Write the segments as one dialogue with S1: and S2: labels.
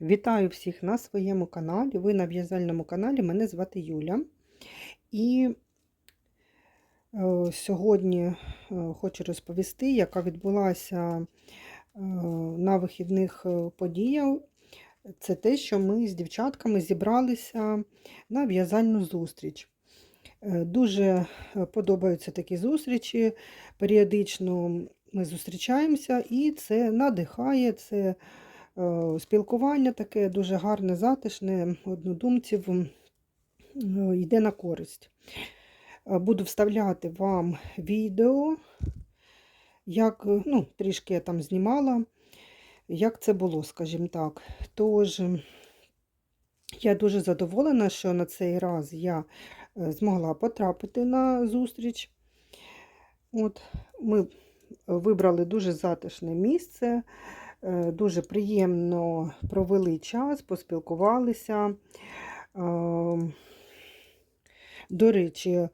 S1: Вітаю всіх на своєму каналі. Ви на в'язальному каналі. Мене звати Юля. І е, сьогодні е, хочу розповісти, яка відбулася е, на вихідних е, подія. Це те, що ми з дівчатками зібралися на в'язальну зустріч. Дуже подобаються такі зустрічі. Періодично ми зустрічаємося, і це надихає, це спілкування таке дуже гарне, затишне, однодумців е, йде на користь. Е, Буду вставляти вам відео, як, е, ну, трішки я там знімала, як це було, скажімо так. Тож, я дуже задоволена, що на цей раз я е, змогла потрапити на зустріч. От, ми вибрали дуже затишне місце, е, дуже приємно провели час, поспілкувалися. Е, До речі, е,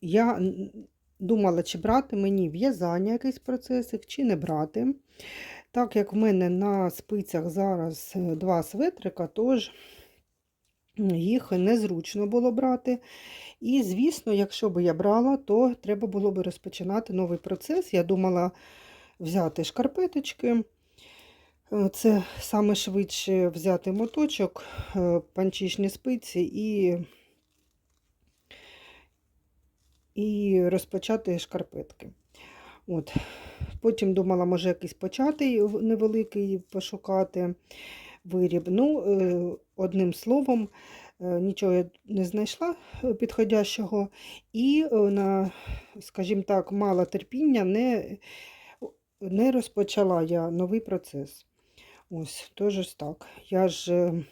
S1: я думала, чи брати мені в'язання якийсь процесик, чи не брати. Так як в мене на спицях зараз е, два светрика, тож їх незручно було брати. І, звісно, якщо б я брала, то треба було б розпочинати новий процес. Я думала взяти шкарпеточки. Е, Це саме швидше взяти моточок, е, панчішні спиці і, і розпочати шкарпетки. От. Потім думала, може, якийсь початий невеликий пошукати виріб. Ну, е, одним словом, нічого я не знайшла підходящого, і на, скажімо так, мала терпіння, не, не розпочала я новий процес. Ось, тож так. Я ж е,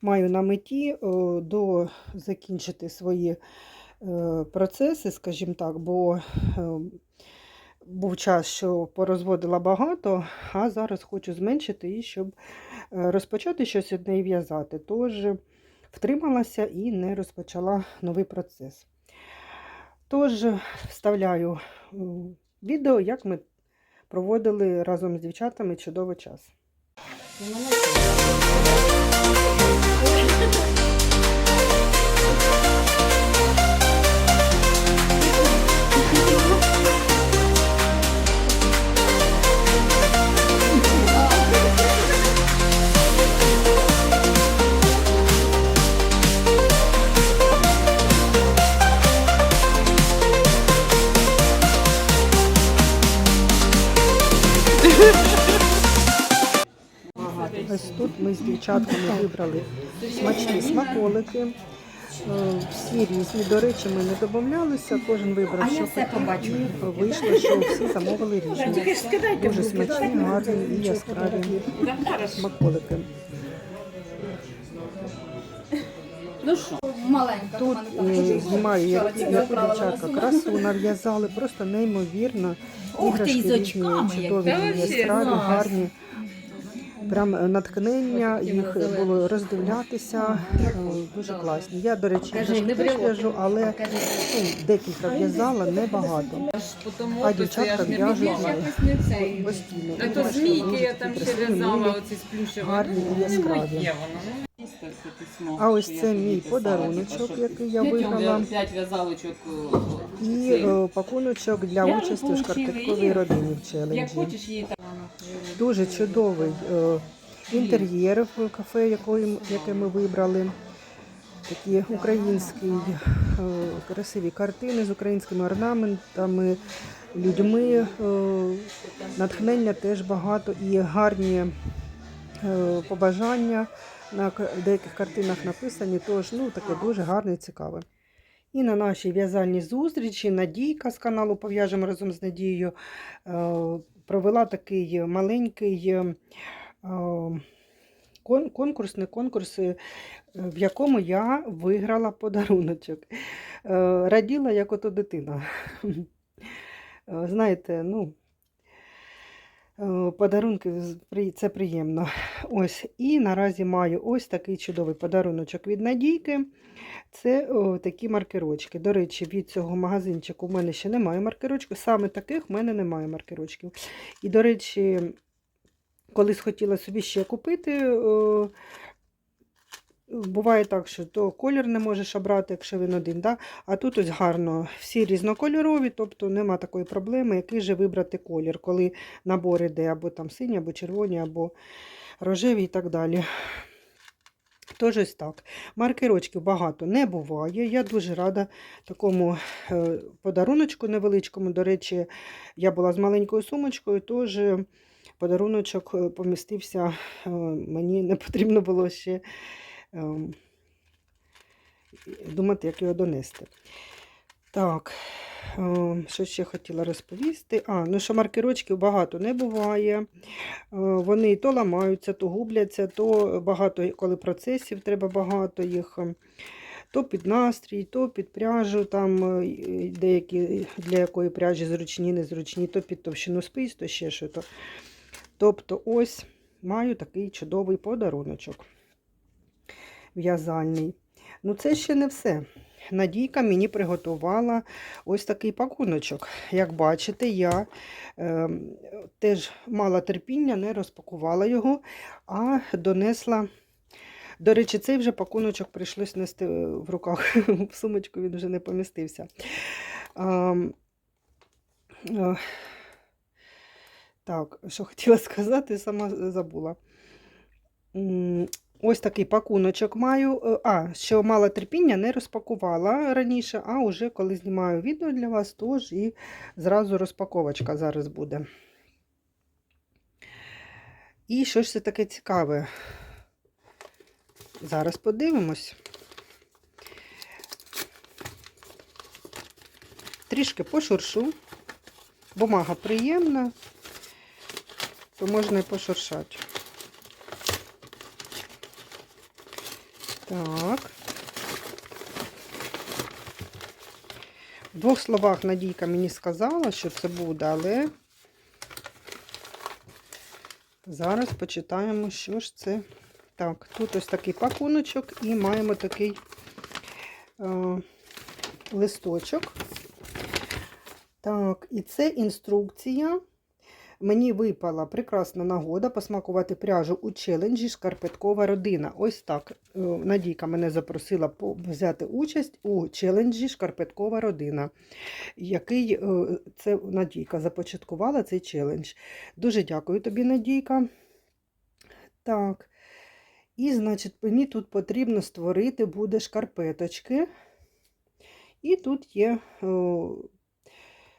S1: маю на меті е, до закінчити свої е, процеси, скажімо так, бо був час, що порозводила багато, а зараз хочу зменшити і щоб розпочати щось одне і в'язати. Тож втрималася і не розпочала новий процес. Тож вставляю відео, як ми проводили разом з дівчатами чудовий час. Ось тут ми з дівчатками вибрали смачні смаколики. Е, Всі різні. До речі, ми не домовлялися, кожен вибрав, що хотів. І вийшло, що всі замовили різні. Дуже смачні, гарні і яскраві смаколики.
S2: Ну.
S1: Тут е, знімаю, як, дівчатка красу нав'язали, просто неймовірно. Іграшки різні,
S2: очками
S1: чудові, яскраві, гарні. Прям е, натхнення, їх було роздивлятися, е, дуже класні. Я, до речі, теж в'яжу, але ну, декілька в'язала, небагато. А дівчатка в'яжуть е, постійно.
S3: А то змійки я там ще в'язала, оці з
S1: гарні і
S3: Ну,
S1: яскраві.
S3: ну,
S1: А ось це мій подаруночок, який я виграла. І е, пакуночок для участі
S3: получила
S1: шкарпетковій родині в челенджі. Дуже чудовий е, інтер'єр в кафе, яке ми вибрали. Такі українські е, красиві картини з українськими орнаментами, людьми. е, Натхнення теж багато і гарні побажання на деяких картинах написані. Тож ну, таке дуже гарне і цікаве. І на нашій в'язальній зустрічі Надійка з каналу Пов'яжемо разом з Надією провела такий маленький е, кон- конкурс, не конкурс, в якому я виграла подаруночок. Е, Раділа як ото дитина. Е, Знаєте, ну, подарунки це приємно. Ось, і наразі маю ось такий чудовий подаруночок від Надійки. Це о, такі маркерочки. До речі, від цього магазинчику в мене ще немає маркерочків. Саме таких в мене немає маркерочків. І, до речі, колись хотіла собі ще купити. е, Буває так, що то колір не можеш обрати, якщо він один. Да? А тут ось гарно, всі різнокольорові, тобто нема такої проблеми, який же вибрати колір, коли набор іде або там сині, або червоні, або рожеві і так далі. Тож ось так. Маркерочків багато не буває. Я дуже рада такому е, подаруночку невеличкому. До речі, я була з маленькою сумочкою, тож е, подаруночок е, помістився. Мені не потрібно було ще думати, як його донести. Так, ем, що ще хотіла розповісти? А, ну що маркерочків багато не буває. Е, Вони то ламаються, то губляться, то багато, коли процесів треба багато їх. ем, То під настрій, то під пряжу, там е, деякі для якої пряжі зручні, незручні, то під товщину спиць, то ще що то. Тобто, ось маю такий чудовий подаруночок в'язальний. Ну, це ще не все. Надійка мені приготувала ось такий пакуночок. Як бачите, я е, теж мала терпіння, не розпакувала його, а донесла. До речі, цей вже пакуночок прийшлось нести в руках. В сумочку він вже не помістився. А, е, так, що хотіла сказати, сама забула. Ось такий пакуночок маю. Е, А, що мала терпіння, не розпакувала раніше, а вже коли знімаю відео для вас, тож і зразу розпаковочка зараз буде. І що ж це таке цікаве? Зараз подивимось. Трішки пошуршу. Бумага приємна, то можна і пошуршати. Так. В двох словах Надійка мені сказала, що це буде, але зараз почитаємо, що ж це. Так, тут ось такий пакуночок і маємо такий е, листочок. Так, і це інструкція. Мені випала прекрасна нагода посмакувати пряжу у челенджі Шкарпеткова родина. Ось так. Е, Надійка мене запросила взяти участь у челенджі Шкарпеткова родина, який е, це Надійка започаткувала цей челендж. Дуже дякую тобі, Надійка. Так. І, значить, мені тут потрібно створити буде шкарпеточки. І тут є о,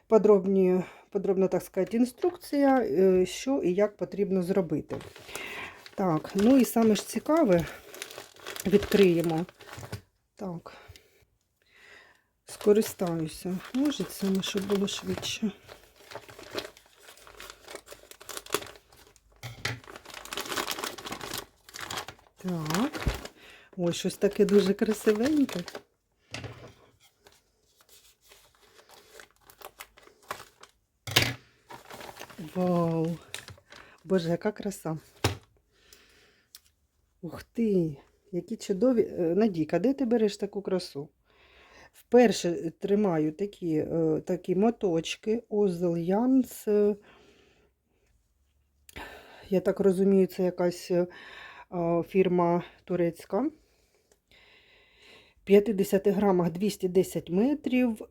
S1: подробні, подробна, так сказати, інструкція, е, що і як потрібно зробити. Так, ну і саме ж цікаве, відкриємо. Так, скористаюся ножицями, щоб було швидше. Так, ось щось таке дуже красивеньке. Вау! Боже, яка краса. Ух ти, які чудові. Е, Надійка, де ти береш таку красу? Вперше тримаю такі, е, такі моточки Озел Янс. Я так розумію, це якась е, фірма турецька. 50 грамах 210 метрів.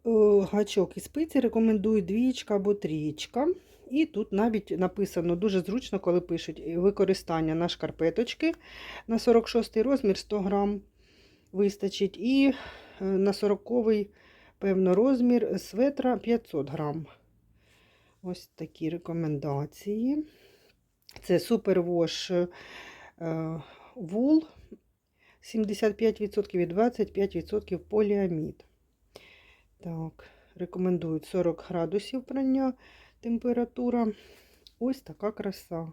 S1: Гачок і спиці рекомендую двічка або трієчка. І тут навіть написано дуже зручно, коли пишуть використання на шкарпеточки на 46 розмір 100 грам вистачить. І е, на 40-й, певно розмір светра 500 грам. Ось такі рекомендації. Це супервош е, вул 75% і 25% поліамід. Так, рекомендують 40 градусів прання температура. Ось така краса.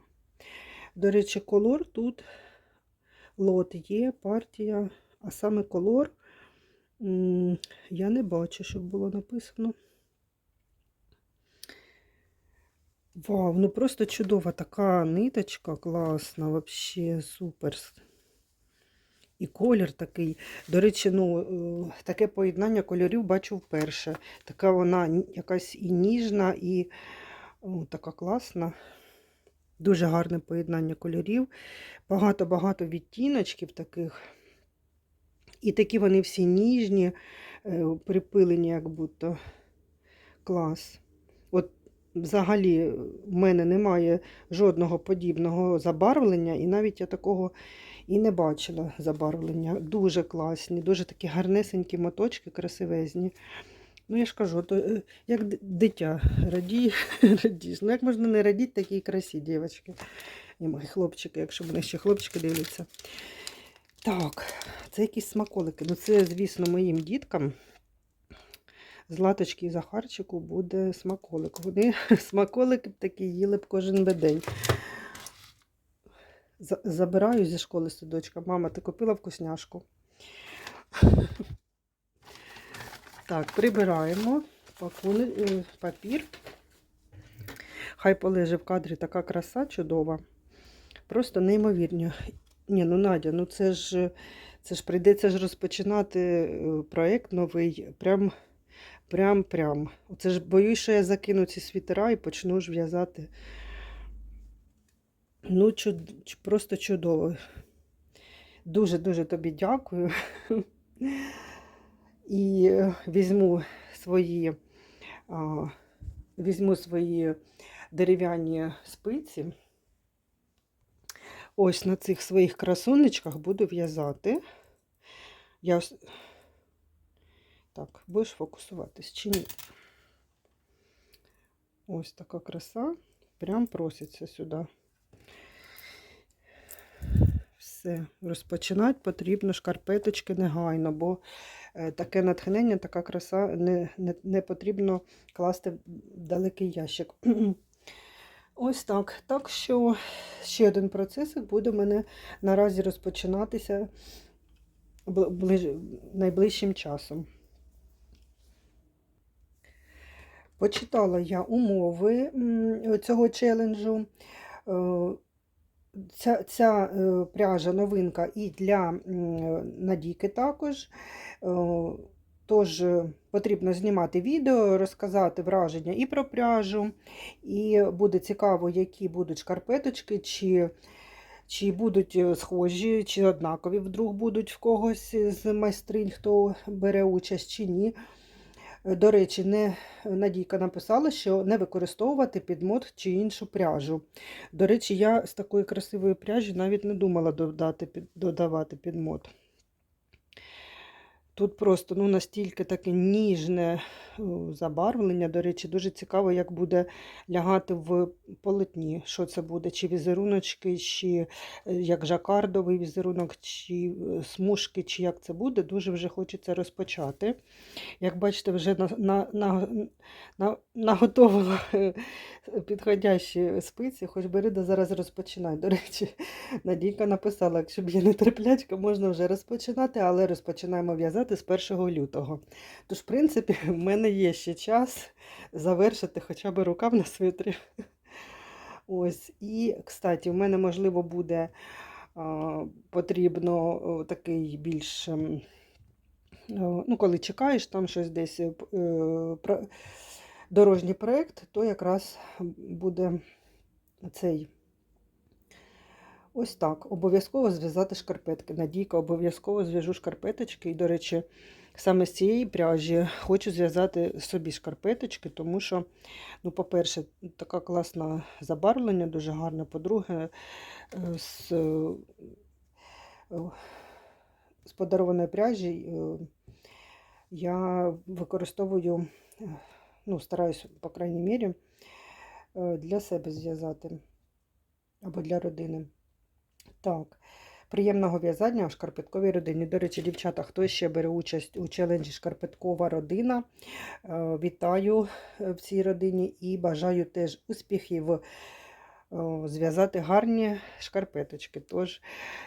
S1: До речі, колор тут лот є, партія, а саме колор я не бачу, щоб було написано. Вау, ну просто чудова така ниточка, класна, вообще супер. І колір такий. До речі, ну, е, таке поєднання кольорів бачу вперше. Така вона якась і ніжна, і о, така класна. Дуже гарне поєднання кольорів, багато-багато відтіночків таких. І такі вони всі ніжні, е, припилені, як будто клас. От взагалі в мене немає жодного подібного забарвлення, і навіть я такого і не бачила забарвлення. Дуже класні, дуже такі гарнесенькі моточки, красивезні. Ну, я ж кажу, то е, як дитя радіє, радієш. Ну, як можна не радіти такій красі, дівчатки. І мої хлопчики, якщо мене ще хлопчики дивляться. Так, це якісь смаколики. Ну, це, звісно, моїм діткам. Златочки і Захарчику буде смаколик. Вони смаколики такі їли б кожен день. За- Забираю зі школи садочка. Мама, ти купила вкусняшку? Так, прибираємо е, папір. Хай полеже в кадрі така краса чудова. Просто неймовірно. Ні, ну Надя, ну це ж, це ж прийдеться ж розпочинати е, проект новий. Прям, прям, прям. Оце ж боюсь, що я закину ці світера і почну ж в'язати. Ну, чуд... просто чудово. Дуже-дуже тобі дякую. І е, візьму свої, візьму свої дерев'яні спиці. Ось на цих своїх красунечках буду в'язати. Я... Так, будеш фокусуватись чи ні? Ось така краса. Прям проситься сюди. Все, розпочинати потрібно шкарпеточки негайно, бо е, таке натхнення, така краса не, не, не потрібно класти в далекий ящик. Ось так. Так що ще один процесик буде в мене наразі розпочинатися бл- ближ... найближчим часом. Почитала я умови цього челенджу. Ця, ця е, пряжа новинка і для Надійки також. Е, Тож е, потрібно знімати відео, розказати враження і про пряжу. І буде цікаво, які будуть шкарпеточки, чи, чи будуть схожі, чи однакові вдруг будуть в когось з майстринь, хто бере участь, чи ні. До речі, не, Надійка написала, що не використовувати підмот чи іншу пряжу. До речі, я з такої красивої пряжі навіть не думала додати, додавати підмот. Тут просто ну, настільки таке ніжне забарвлення. До речі, дуже цікаво, як буде лягати в полотні. Що це буде? Чи візеруночки, чи е, як жакардовий візерунок, чи е, смужки, чи як це буде. Дуже вже хочеться розпочати. Як бачите, вже на, на, на, на, е, підходящі спиці, хоч бери да зараз розпочинай. До речі, Надійка написала, якщо б я не терплячка, можна вже розпочинати, але розпочинаємо в'язати з 1 лютого. Тож, в принципі, в мене є ще час завершити хоча б рукав на свитрі. Ось. І, кстати, в мене, можливо, буде а, потрібно такий більш. ем, Ну, коли чекаєш там щось десь е, е, дорожній проєкт, то якраз буде цей. Ось так. Обов'язково зв'язати шкарпетки. Надійка, обов'язково зв'яжу шкарпеточки. І, до речі, саме з цієї пряжі хочу зв'язати собі шкарпеточки, тому що, ну, по-перше, така класна забарвлення, дуже гарне. По-друге, е, з, е, з подарованої пряжі е, я використовую, ну, стараюсь, по крайній мірі, для себе зв'язати або для родини. Так, приємного в'язання у шкарпетковій родині. До речі, дівчата, хто ще бере участь у челенджі Шкарпеткова родина, е, вітаю е, в цій родині і бажаю теж успіхів е, зв'язати гарні шкарпеточки. Тож,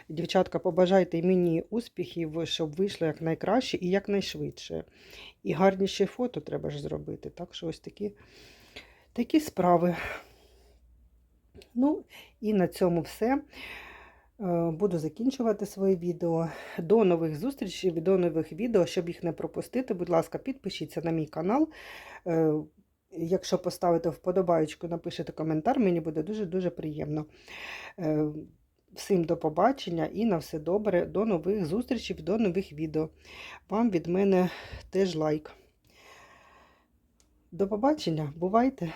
S1: дівчатка, побажайте мені успіхів, щоб вийшло якнайкраще і якнайшвидше. І гарніші фото треба ж зробити. Так що ось такі, такі справи. Ну, і на цьому все. Е, Буду закінчувати своє відео. До нових зустрічей, до нових відео. Щоб їх не пропустити, будь ласка, підпишіться на мій канал. Е, якщо поставите вподобаєчку, напишете коментар, мені буде дуже-дуже приємно. Е, Всім до побачення і на все добре. До нових зустрічей, до нових відео. Вам від мене теж лайк. До побачення, бувайте!